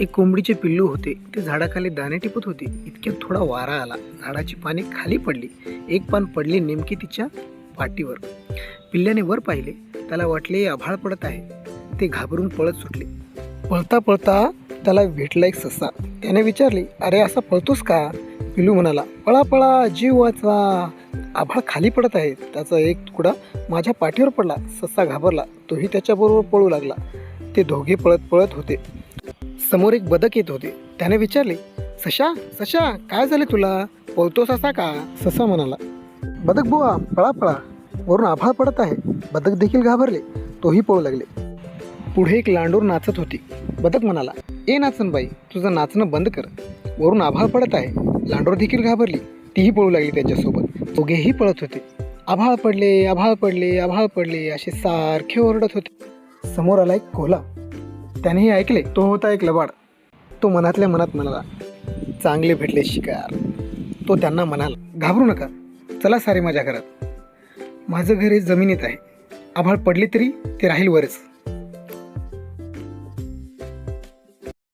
एक कोंबडीचे पिल्लू होते. ते झाडाखाली दाणे टिपत होते. इतक्यात थोडा वारा आला. झाडाची पाने खाली पडली. एक पान पडले नेमके तिच्या पाठीवर पिल्ल्याने वर पाहिले. त्याला वाटले आभाळ पडत आहे. ते घाबरून पळत सुटले. पळता पळता त्याला भेटला एक ससा. त्याने विचारले अरे असा पळतोस का? पिल्लू म्हणाला पळा पळा जीव वाचवा. आभाळ खाली पडत आहे. त्याचा एक तुकडा माझ्या पाठीवर पडला. ससा घाबरला. तोही त्याच्याबरोबर पळू लागला. ते दोघे पळत पळत होते. समोर एक बदक येत होते. त्याने विचारले सशा सशा काय झाले तुला? पळतोस असा का? ससा म्हणाला बदक बुवा पळा पळा. वरून आभाळ पडत आहे. बदक देखील घाबरले तोही पळू लागले. पुढे एक लांडूर नाचत होती. बदक म्हणाला ए नाचनबाई तुझं नाचणं बंद कर. वरून आभाळ पडत आहे. लांडोर देखील घाबरली तीही पळू लागली त्याच्यासोबत. दोघेही पळत होते. आभाळ पडले आभाळ पडले आभाळ पडले असे सारखे ओरडत होते. समोर आला एक त्याने त्यानेही ऐकले तो होता एक लबाड. तो मनातल्या मनात म्हणाला चांगले भेटले शिकार. तो त्यांना म्हणाला घाबरू नका चला सारे माझ्या घरात. माझं घर हे जमिनीत आहे. आभाळ पडले तरी ते राहील वरच.